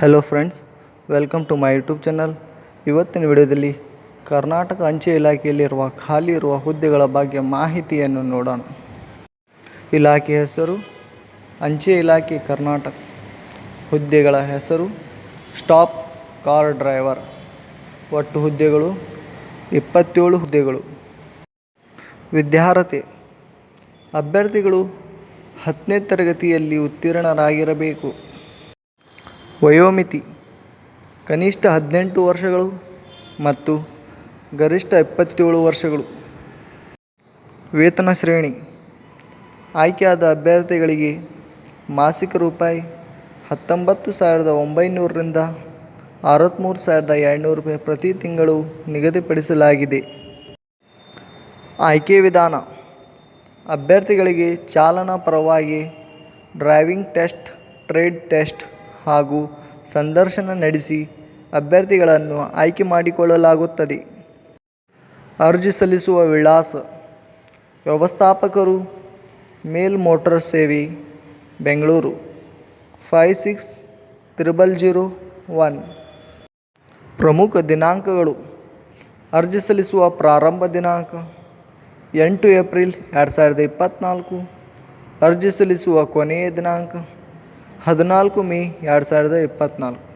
Hello friends welcome to my YouTube channel ಇವತ್ತಿನ ವಿಡಿಯೋದಲ್ಲಿ ಕರ್ನಾಟಕ ಅಂಚೆ ಇಲಾಖೆಯಲ್ಲಿರುವ ಖಾಲಿ ಇರುವ ಹುದ್ದೆಗಳ ಬಗ್ಗೆ ಮಾಹಿತಿಯನ್ನು ನೋಡೋಣ. ಇಲಾಖೆ ಹೆಸರು, ಅಂಚೆ ಇಲಾಖೆ ಕರ್ನಾಟಕ. ಹುದ್ದೆಗಳ ಹೆಸರು ಸ್ಟಾಪ್ ಕಾರ್ ಡ್ರೈವರ್ ಒಟ್ಟು ಹುದ್ದೆಗಳು, ಇಪ್ಪತ್ತೇಳು ಹುದ್ದೆಗಳು. ವಿದ್ಯಾರ್ಹತೆ, ಅಭ್ಯರ್ಥಿಗಳು ಹತ್ತನೇ ತರಗತಿಯಲ್ಲಿ ಉತ್ತೀರ್ಣರಾಗಿರಬೇಕು. ವಯೋಮಿತಿ. ಕನಿಷ್ಠ ಹದಿನೆಂಟು ವರ್ಷಗಳು ಮತ್ತು ಗರಿಷ್ಠ ಇಪ್ಪತ್ತೇಳು ವರ್ಷಗಳು. ವೇತನ ಶ್ರೇಣಿ. ಆಯ್ಕೆಯಾದ ಅಭ್ಯರ್ಥಿಗಳಿಗೆ ಮಾಸಿಕ ರೂಪಾಯಿ ಹತ್ತೊಂಬತ್ತು ಸಾವಿರದ ಒಂಬೈನೂರರಿಂದ ಅರವತ್ತ್ಮೂರು ಸಾವಿರದ ಎರಡುನೂರು ರೂಪಾಯಿ ಪ್ರತಿ ತಿಂಗಳು ನಿಗದಿಪಡಿಸಲಾಗಿದೆ. ಆಯ್ಕೆ ವಿಧಾನ. ಅಭ್ಯರ್ಥಿಗಳಿಗೆ ಚಾಲನಾ ಪರವಾಗಿ ಡ್ರೈವಿಂಗ್ ಟೆಸ್ಟ್, ಟ್ರೇಡ್ ಟೆಸ್ಟ್ ಹಾಗೂ ಸಂದರ್ಶನ ನಡೆಸಿ ಅಭ್ಯರ್ಥಿಗಳನ್ನು ಆಯ್ಕೆ ಮಾಡಿಕೊಳ್ಳಲಾಗುತ್ತದೆ. ಅರ್ಜಿ ಸಲ್ಲಿಸುವ ವಿಳಾಸ ವ್ಯವಸ್ಥಾಪಕರು, ಮೇಲ್ ಮೋಟರ್ ಸೇವೆ, Bengaluru five six triple zero one. ಪ್ರಮುಖ ದಿನಾಂಕಗಳು. ಅರ್ಜಿ ಸಲ್ಲಿಸುವ ಪ್ರಾರಂಭ ದಿನಾಂಕ ಎಂಟು ಏಪ್ರಿಲ್ ಎರಡು ಸಾವಿರದ ಇಪ್ಪತ್ತ್ನಾಲ್ಕು ಅರ್ಜಿ ಸಲ್ಲಿಸುವ ಕೊನೆಯ ದಿನಾಂಕ ಹದಿನಾಲ್ಕು ಮೇ ಎರಡು ಸಾವಿರದ ಇಪ್ಪತ್ತ್ನಾಲ್ಕು.